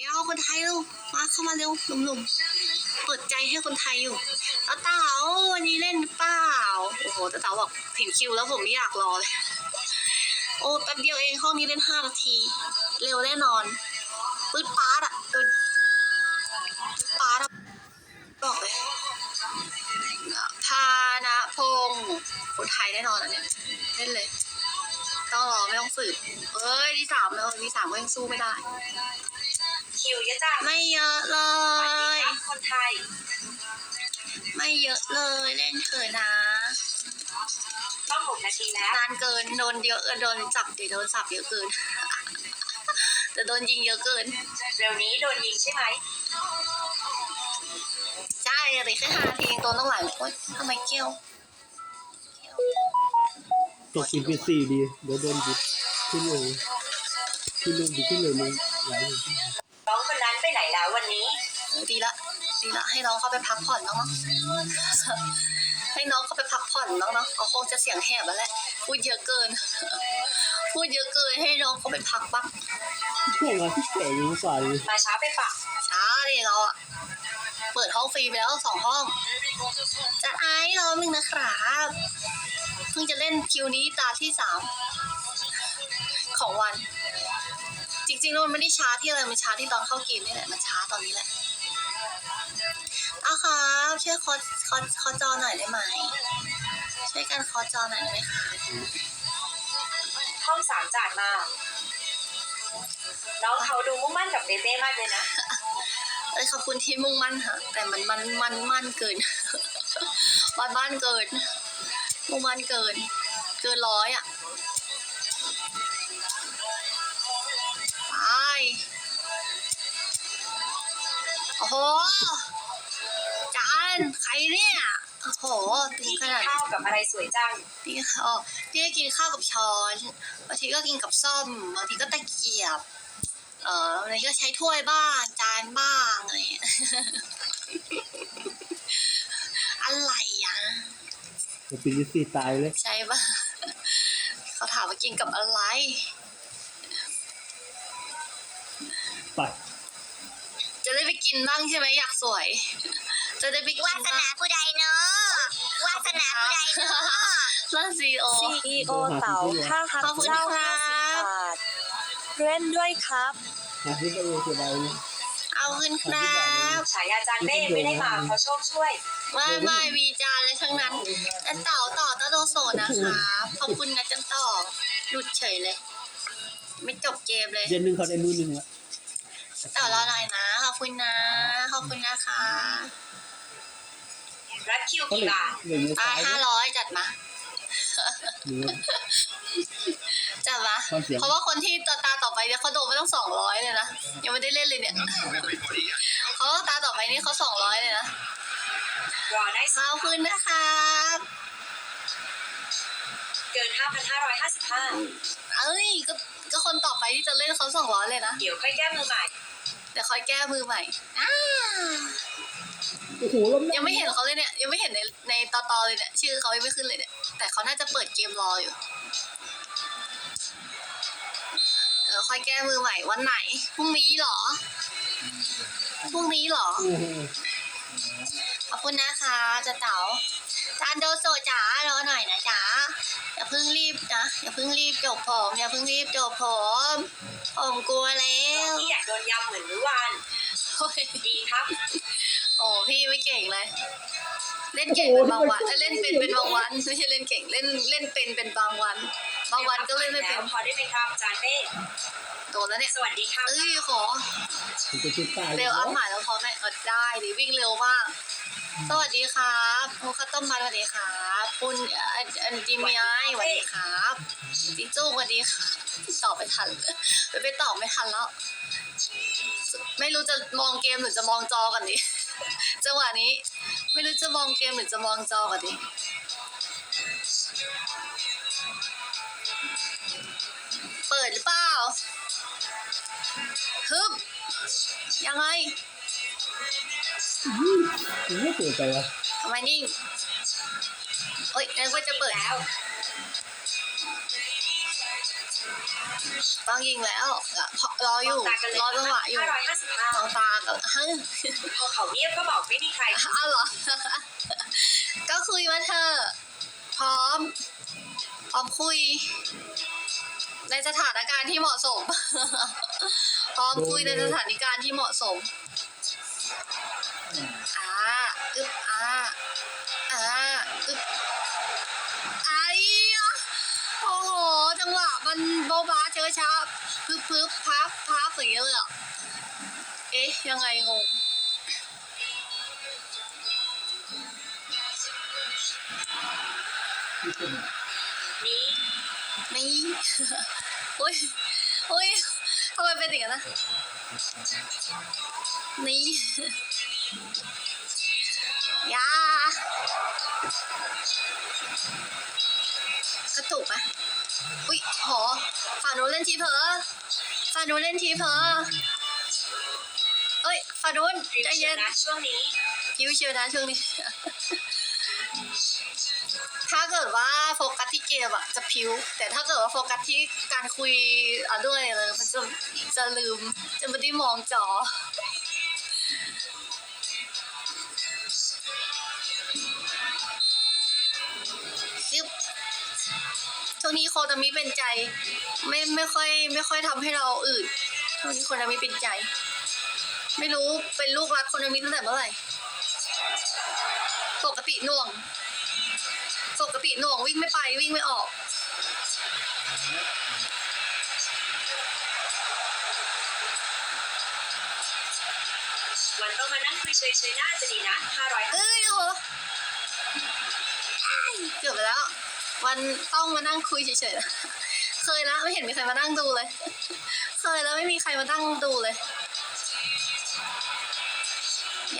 เดี๋ยวคนไทยเร็วมาเข้ามาเร็วหนุ่มๆเปิดใจให้คนไทยอยู่ตาเต๋าวันนี้เล่นเปล่าโอ้โหตาเต๋าบอกเห็นคิวแล้วผมไม่อยากรอเลยโอ้แป๊บเดียวเองห้องนี้เล่นห้านาที เร็วแน่นอนปื๊ดป๊าดอะปื๊ดป๊าดอะบอกเลยพานะพงคนไทยแน่นอนอันเนี้ยเล่นเลยต้องรอไม่ต้องสืบเอ้ยดีสามแล้วดีสามก็ยังสู้ไม่ได้ คิวเยอะจังไม่เยอะเลสวัสดียครับคนไทย ไม่เยอะเลยเล่นเถอะนะ ต้องหกนาทีแล้วนานเกินโดนเยอะเออโดนจับเดี๋ยวโดนสับเยอะเกิน แต่โดนยิงเยอะเกิน เร็วนี้โดนยิงใช่ไหมใช่เลยแค่ห้าทีเองตัวต้องหลายโอ๊ยทำไมเกี้ยวจบอีพีสี่ดี เดี๋ยวโดนยึดขึ้นเลยขึ้นเลยดีขึ้นเลยมึงหลาย ววันนี้เออดีละดีละให้น้องเขาไปพักผ่อนน้องเนาะให้น้องเขาไปพักผ่อนน้องเนาะเขาคงจะเสียงแหบแล้วแหละพูดเยอะเกิน พูดเยอะเกินให้น้องเขาไปพักบ้างพวกงานที่เก๋ยังใส่มาช้าไปปะช้าดิเราอะเปิดห้องฟรีไปแล้วสองห้อง จะไอซ์รอหนึ่งนะครับเพิ่งจะเล่นคิวนี้ตาที่สามของวันจ ริงๆแล้วมันไม่ได้ช้าที่อะไรมันช้าที่ตอนเข้าเกมนี่แหละมันช้าตอนนี้แหละเอาครับช่วยคอคอคอจอหน่อยได้ไหมช่วยกันคอจอหน่อยได้ไหมคะห้องสามจ่ายมาน้องเขาดูมุ่งมั่นกับเบเบ้มากเลยนะเอ้ยขอบคุณที่มุ่งมั่นค่ะ แต่มันมันมันมั่นเกินบ้านบ้านเกิน มุ่งมั่นเกิน เกินร้อยอะ โอ้โหจานใครเนี่ยโอ้โหตีพี่ขกินนาดข้าวกับอะไรสวยจัง พี่ข้าวพี่ก็กินข้าวกับช้อนบางทีก็กินกับซ่อมบางทีก็ตะเกียบ เออบางทีก็ใช้ถ้วยบ้างจานบ้างอะไรอย่างเงี้ยอะไรอะจบอีพีสี่ตายเลย ใช่ปะเขาถามว่ากินกับอะไร จะได้ไปกินบ้างใช่ไหมอยากสวย จะได้ไปกินวาสนาผู้ใดเนาะวาสนาผู้ใดเนาะล่าซีโอ CEO เต๋าค่าหักขอบคุณเจ้าครัห้าสิบบบาทเล่นด้วยครับ หาที่ก็เออเสียดายนะเอาขึ้นครับฉายาจานเบ้ไม่ได้มาเพราะโชคช่วยไม่ไม่มีจานเลยทั้งนั้นจันเต่าต่อตะโดโซนะคะขอบคุณนะจันต่อหลุดเฉยเลย ไม่จบเกมเลย เดือนหนึ่งเขาได้นู่นหนึ่งละต่อรอหน่อยนะขอบ คุณนะ ขอบคุณนะคะรัดคิวเขากี่เหลือบาทเหลือเงินอ่าซ้ายห้าร้อยจัดมาเหลือ จัดมาฟังเสียง เพราะว่าคนที่ตาตาต่อไปเนี่ยเขาโดนไปต้องสองร้อยเลยนะ ยังไม่ได้เล่นเลยเนี่ยเขาตาต่อไปนี่เขาสองร้อยเลยนะ รอได้ขอบคุณนะครับ เกิน 5,555 เอ้ยก็ก็คนต่อไปที่จะเล่นเขาสองร้อยเลยนะ เดี๋ยวค่อยแก้มือใหม่ เดี๋ยวคอยแก้มือใหม่อ่าโอ้โหแล้วยังไม่เห็นเขาเลยเนี่ย ยังไม่เห็นในในตอตอเลยเนี่ย ชื่อเขายังไม่ขึ้นเลยเนี่ย แต่เขาน่าจะเปิดเกมรออยู่ เออค่อยแก้มือใหม่วันไหน พรุ่งนี้เหรอ พรุ่งนี้เหรอโอ้โหขอบคุณนะคะจะเต๋าจานโดโซจ๋ารอหน่อยนะจ๋า อย่าเพิ่งรีบนะอย่าเพิ่งรีบจบผมอย่าเพิ่งรีบจบผมผมกลัวแล้วพี่อยากโดนยำเหมือนเมื่อวานโอ้ยดีครับ โอ้พี่ไม่เก่งเลย เล่นเก่งเป็นบางวันเอ้ยเล่นเป็นเป็นบางวันไม่ใช่เล่นเก่งเล่นเล่นเป็นเป็นบางวัน บางวันก็เล่นไม่เป็นพอได้เป็นครับจานเบ้โดนแล้วเนี่ยสวัสดีครับเอ้ยขอมันจะชุดตายเร็วอัพหมายแล้วพอไหมเออได้ดิวิ่งเร็วมาก สวัสดีครับโมคาต้มมันสวัสดีครับ คุณอันอันจิมิไอสวัสดีครับจิจูสวัสดีค่ะตอบไม่ทันไปไปตอบไม่ทันแล้ว ไม่รู้จะมองเกมหรือจะมองจอกันดิจังหวะนี้ ไม่รู้จะมองเกมหรือจะมองจอกันดิเปิดหรือเปล่าฮึบยังไงมันไม่เปิดไปวะทำไมนิ่ง เอ้ยนึกว่าจะเปิดแล้วต้องยิงแล้วอะเพราะรออยู่มงตากันเลยรอจังหวะอยู่ห้าร้อยห้าสิบห้ามองตากันเฮ้ยพอเขาเงียบก็บอกไม่มีใครอ้าวเหรอ ก็คุยมาเถอะพร้อม พร้อมคุย ในสถานการณ์ที่เหมาะสม พร้อมคุยในสถานการณ์ที่เหมาะสม อ่า อึบอ่า อ่า อึบ จังหวะมันโบบาเจอช้าพึบพึบพับพับอย่างเงี้ยเลยเหรอเอ๊ะ ยังไงงงนี้นี่อุ้ยอุ้ยทำไมเป็นอย่างนั้นนะนี่ากระตุกไหมอุ้ยหอฝั่งนู้นเล่นทีเพอฝั่งนู้นเล่นทีเพอเอ้ยฝั่งนู้นริมใจเชีเย็ยวนนะช่วงนี้คิวเชียวนะช่วงนี้ ถ้าเกิดว่าโฟกัสที่เกมอะจะพิว แต่ถ้าเกิดว่าโฟกัสที่การคุยอะด้วยเลยมันจะจะลืม จะไม่ได้มองจอยึบ ช่วงนี้โคตามิเป็นใจ ไม่ไม่ค่อย ไม่ค่อยทำให้เราอืดช่วงนี้โคตามิเป็นใจ ไม่รู้เป็นลูกรักโคตามิตั้งแต่เมื่อไหร่ปกติหน่วงปกติหน่วงวิ่งไม่ไปวิ่งไม่ออกวันต้องมานั่งคุยเฉยๆน่าจะดีนะห้าร้อยเอ้ยโหอ้ายเกือบไปแล้ว วันต้องมานั่งคุยเฉยๆ เคยแล้วไม่เห็นมีใครมานั่งดูเลย เคยแล้วไม่มีใครมานั่งดูเลย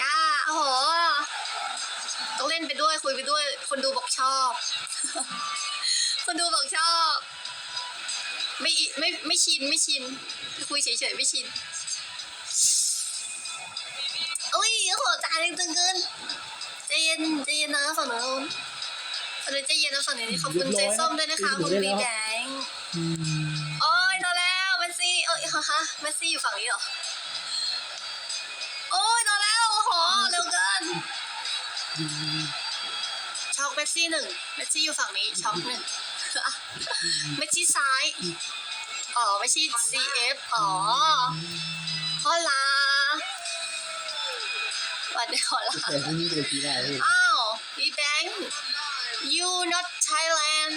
ย่าโอ้โห ต้องเล่นไปด้วยคุยไปด้วย คนดูบอกชอบ คนดูบอกชอบ ไม่ไม่ไม่ชินไม่ชิน คุยเฉยๆไม่ชินอุ้ยโอ้โหจานตึงเกินใจเย็นใจเย็นนะฝั่งนู้น ฝั่งนู้นใจเย็นนะฝั่งนี้ขอบคุณใจส้มด้วยนะคะคุณบีแดงอืมโอ้ยตายแล้วเมสซี่เอ้ยฮะเมสซี่อยู่ฝั่งนี้เหรอโอ้ยตายแล้วโอ้โหเร็วเกินอืมช็อกเมสซี่หนึ่งเมสซี่อยู่ฝั่งนี้ช็อกหนึ่งเมสซี่ซ้ายอ๋อไม่ใช่ CF อ๋อฮอลลาวันนี้ฮอลลาแต่พวกนี้เป็นทีได้เลยอ้าวพี่แบงค์ you not Thailand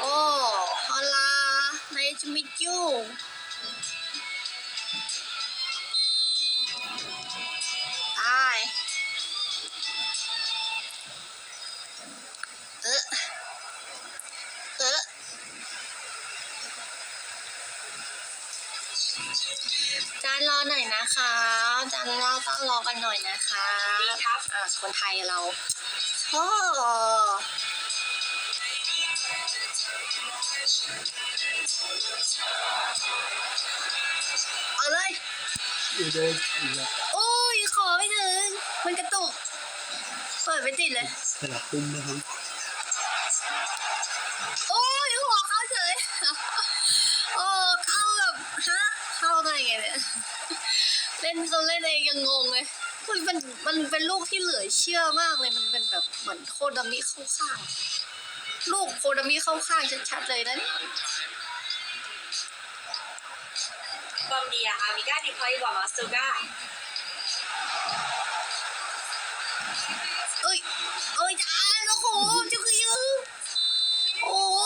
โอ้ฮอลลา nice to meet you ตายเออเออจานรอหน่อยนะคะจานรอต้องรอกันหน่อยนะคะดีครับอะคนไทยเรา โอ้เอาเลยเดี๋ยวโดนอีกแล้วโอ้ยขอไม่ถึง มันกระตุก เปิดไม่ติดเลย สลับตุ้มนะครับ มันมันเป็นลูกที่เหลือเชื่อมากเลย มันเป็นแบบเหมือนโคดามิเข้าข้าง ลูกโคดามิเข้าข้างชัดๆเลยนะเนี่ย Bom dia, amiga di Poi wa masu ga. เอ้ย เอ้ยจานโอ้โหจุกยือโอ้โห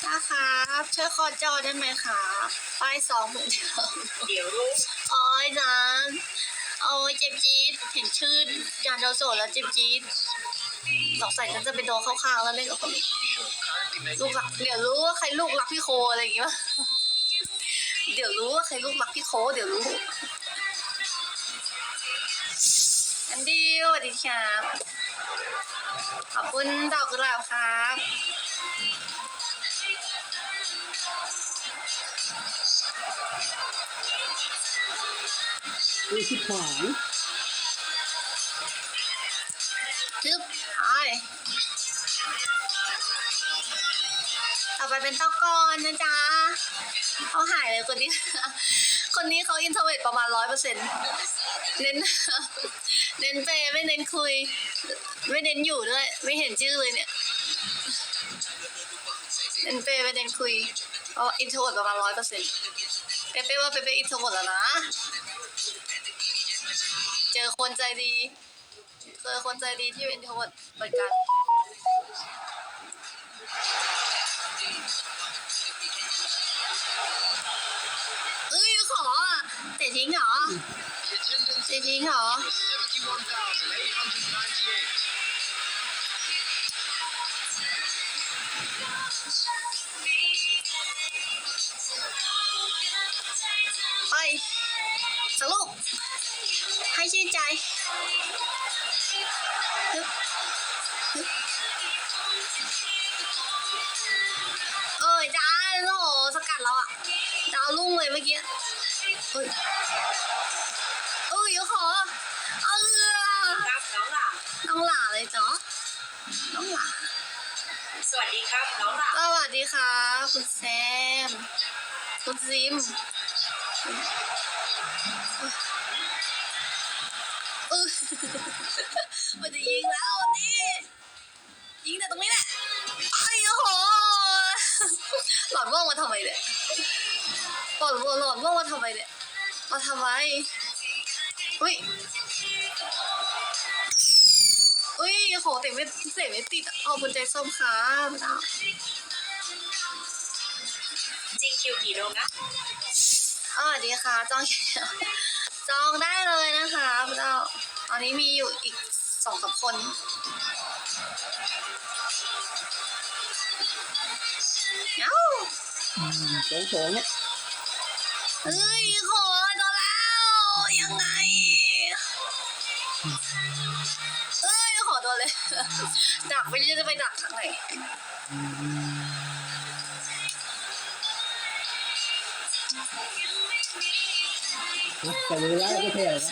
จ้า ครับช่วยคอจอได้ไหมครับป้ายสองเหมือนเดิมเดี๋ยวรู้โอ้ยจานโอ้ยเจ็บจี๊ดเห็นชื่อจานโดโซแล้วเจ็บจี๊ดสงสัยฉันจะไปโดนเข้าข้างแล้วเล่นกับคนนี้ลูกหลักเดี๋ยวรู้ว่าใครลูกรักพี่โคอะไรอย่างเงี้ยเดี๋ยวรู้ว่าใครลูกรักพี่โคเดี๋ยวรู้อันดีสวัสดีครับขอบคุณดอกกุหลาบครับ อุ้ยชิบหายทึบไปเป็นตะกอนนะจ๊ะเขาหายเลยคนนี้ คนนี้เขาอินโทอร์เวิร์ประมาณร้อยเปอร์เซ็นต์เน้น เน้นเปย์ไม่เน้นคุย ไม่เน้นอยู่ด้วย ไม่เห็นชื่อเลยเนี่ย เน้นเปย์ไม่เน้นคุย เพราอินโทรเวิร์ประมาณร้อยเปอร์เซ็นต์เปเป้ว่าเปเป้อินโทรเวิร์แล้วนะ เจอคนใจดี เจอคนใจดีที่เป็นอินโทรเวิร์เหมือนกันเอ้ยขออะเตะทิ้งเหรอเตะทิ้งเหรอ ไป สรุป ให้ชื่นใจฮึบฮึบเอ้ยจ้าโอ้โหสกัดเราอะดาวลุ่งเลยเมื่อกี้เฮ้ยเอ้ยขอเอาเรือครับน้องหล่าน้องหล่าเลยจ้ะน้องหล่าสวัสดีครับน้องหล่าสวัสดีค่ะคุณแซม คุณซิมเออ มันจะยิงแล้วนี่ ยิงแต่ตรงนี้แหละไอ้โอ้โหหลอดม่วงมาทำไมเนี่ยหลอดม่วงหลอดม่วงมาทำไมเนี่ยมาทำไมอุ้ยอุ้ยโหเตะไม่เตะไม่ติดอะเอาบนใจส้มค่ะไม่เอาจริงคิวกี่โมงนะ สวัสดีค่ะ จองจองได้เลยนะคะคุณเจ้าตอนนี้มีอยู่อีกสองสามคนเอ้าอืมสองสองอะเฮ้ยขอโดนแล้ว ยังไงเอ้ยขอโดนเลย ดักไปเรื่อยจะไปดักทางไหน แต่เวลาก็แค่นะ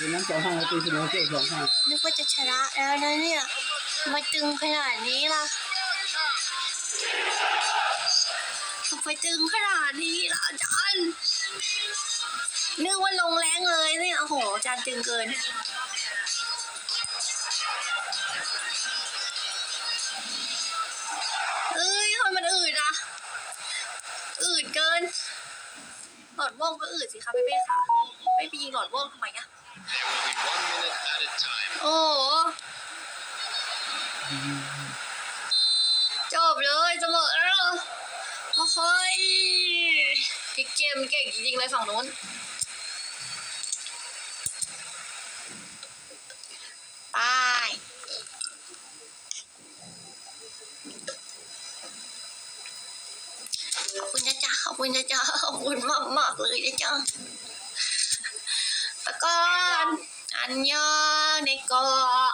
วันนั้นสองห้าตีเสมอเจ้าสองห้านึกว่าจะชนะแล้วนะเนี่ยมาตึงขนาดนี้ล่ะทำไมตึงขนาดนี้ล่ะอาจารย์นึกว่าลงแรงเลยเนี่ยโอ้โหอาจารย์ตึงเกิน หลอดว่องก็อืดสิคะเป้เป้ค่ะไม่ไปยิงหลอดว่องทำไมอะโอ้จบเลยเสมอแล้วโอ้ยเกมเก่งจริงๆเลยฝั่งนู้น ไป ขอบคุณนะจ๊ะขอบคุณนะ จ๊ะขอบคุณมากมากๆเลยนะจ๊ะตะกอนอันยองในเกาะ